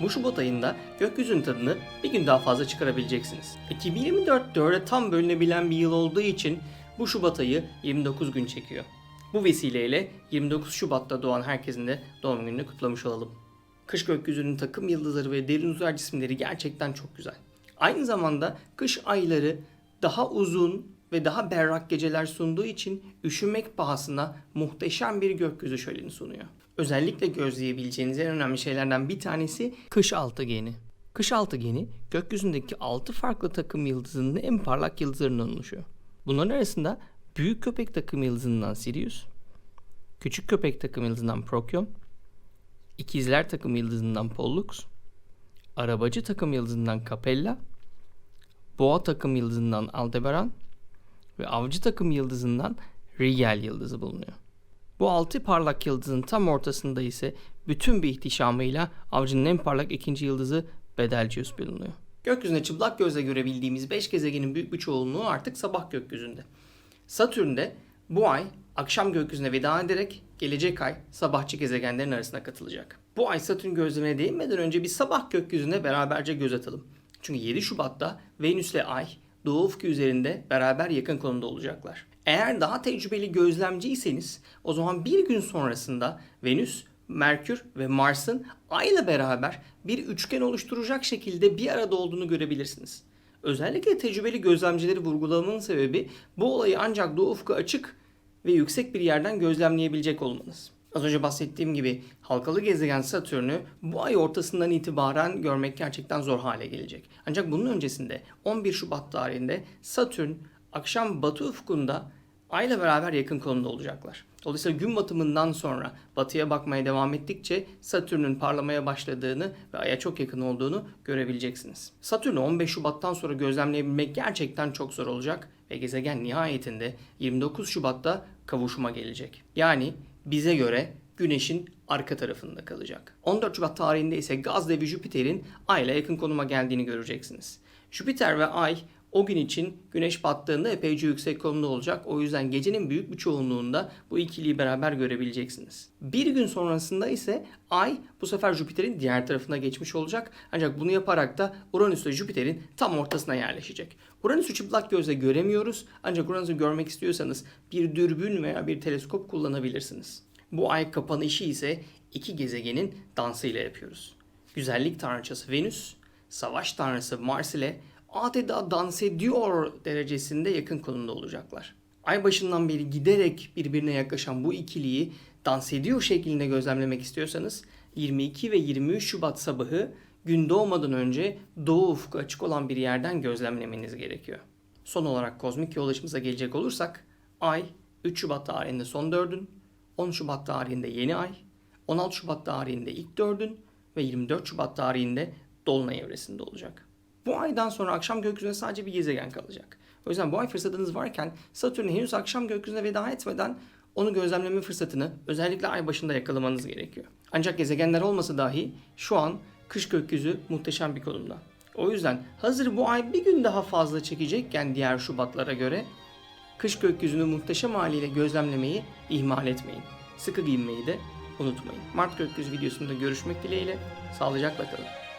Bu Şubat ayında gökyüzünün tadını bir gün daha fazla çıkarabileceksiniz. 2024 4'e tam bölünebilen bir yıl olduğu için bu Şubat ayı 29 gün çekiyor. Bu vesileyle 29 Şubat'ta doğan herkesin de doğum gününü kutlamış olalım. Kış gökyüzünün takım yıldızları ve derin uzay cisimleri gerçekten çok güzel. Aynı zamanda kış ayları daha uzun ve daha berrak geceler sunduğu için üşümek pahasına muhteşem bir gökyüzü şöleni sunuyor. Özellikle gözleyebileceğiniz en önemli şeylerden bir tanesi kış altıgeni. Kış altıgeni gökyüzündeki 6 farklı takım yıldızının en parlak yıldızlarından oluşuyor. Bunların arasında büyük köpek takım yıldızından Sirius, küçük köpek takım yıldızından Procyon, ikizler takım yıldızından Pollux, arabacı takım yıldızından Capella, boğa takım yıldızından Aldebaran ve avcı takım yıldızından Rigel yıldızı bulunuyor. Bu altı parlak yıldızın tam ortasında ise bütün bir ihtişamıyla avcının en parlak ikinci yıldızı Betelgeuse bulunuyor. Gökyüzünde çıplak gözle görebildiğimiz 5 gezegenin büyük bir çoğunluğu artık sabah gökyüzünde. Satürn'de bu ay akşam gökyüzüne veda ederek gelecek ay sabahçı gezegenlerin arasına katılacak. Bu ay Satürn gözlemine değinmeden önce bir sabah gökyüzüne beraberce göz atalım. Çünkü 7 Şubat'ta Venüs ile Ay Doğu ufku üzerinde beraber yakın konumda olacaklar. Eğer daha tecrübeli gözlemciyseniz o zaman bir gün sonrasında Venüs, Merkür ve Mars'ın Ay ile beraber bir üçgen oluşturacak şekilde bir arada olduğunu görebilirsiniz. Özellikle tecrübeli gözlemcileri vurgulamamın sebebi bu olayı ancak doğu ufku açık ve yüksek bir yerden gözlemleyebilecek olmanız. Az önce bahsettiğim gibi halkalı gezegen Satürn'ü bu ay ortasından itibaren görmek gerçekten zor hale gelecek. Ancak bunun öncesinde 11 Şubat tarihinde Satürn akşam batı ufkunda Ay ile beraber yakın konumda olacaklar. Dolayısıyla gün batımından sonra batıya bakmaya devam ettikçe Satürn'ün parlamaya başladığını ve Ay'a çok yakın olduğunu görebileceksiniz. Satürn'ü 15 Şubat'tan sonra gözlemleyebilmek gerçekten çok zor olacak ve gezegen nihayetinde 29 Şubat'ta kavuşuma gelecek. Yani bize göre Güneş'in arka tarafında kalacak. 14 Şubat tarihinde ise gaz devi Jüpiter'in Ay ile yakın konuma geldiğini göreceksiniz. Jüpiter ve Ay o gün için güneş battığında epeyce yüksek konumda olacak. O yüzden gecenin büyük bir çoğunluğunda bu ikiliyi beraber görebileceksiniz. Bir gün sonrasında ise Ay bu sefer Jüpiter'in diğer tarafına geçmiş olacak. Ancak bunu yaparak da Uranüs ve Jüpiter'in tam ortasına yerleşecek. Uranüs'ü çıplak gözle göremiyoruz. Ancak Uranüs'ü görmek istiyorsanız bir dürbün veya bir teleskop kullanabilirsiniz. Bu ay kapanışı ise iki gezegenin dansıyla yapıyoruz. Güzellik tanrıçası Venüs, savaş tanrısı Mars ile adeta dans ediyor derecesinde yakın konumda olacaklar. Ay başından beri giderek birbirine yaklaşan bu ikiliyi dans ediyor şeklinde gözlemlemek istiyorsanız 22 ve 23 Şubat sabahı gün doğmadan önce doğu ufku açık olan bir yerden gözlemlemeniz gerekiyor. Son olarak kozmik yoldaşımıza gelecek olursak Ay 3 Şubat tarihinde son dördün, 10 Şubat tarihinde yeni ay, 16 Şubat tarihinde ilk dördün ve 24 Şubat tarihinde dolunay evresinde olacak. Bu aydan sonra akşam gökyüzünde sadece bir gezegen kalacak. O yüzden bu ay fırsatınız varken Satürn henüz akşam gökyüzüne veda etmeden onu gözlemleme fırsatını özellikle ay başında yakalamanız gerekiyor. Ancak gezegenler olmasa dahi şu an kış gökyüzü muhteşem bir konumda. O yüzden hazır bu ay bir gün daha fazla çekecekken diğer Şubatlara göre kış gökyüzünü muhteşem haliyle gözlemlemeyi ihmal etmeyin. Sıkı giyinmeyi de unutmayın. Mart gökyüzü videosunda görüşmek dileğiyle sağlıcakla kalın.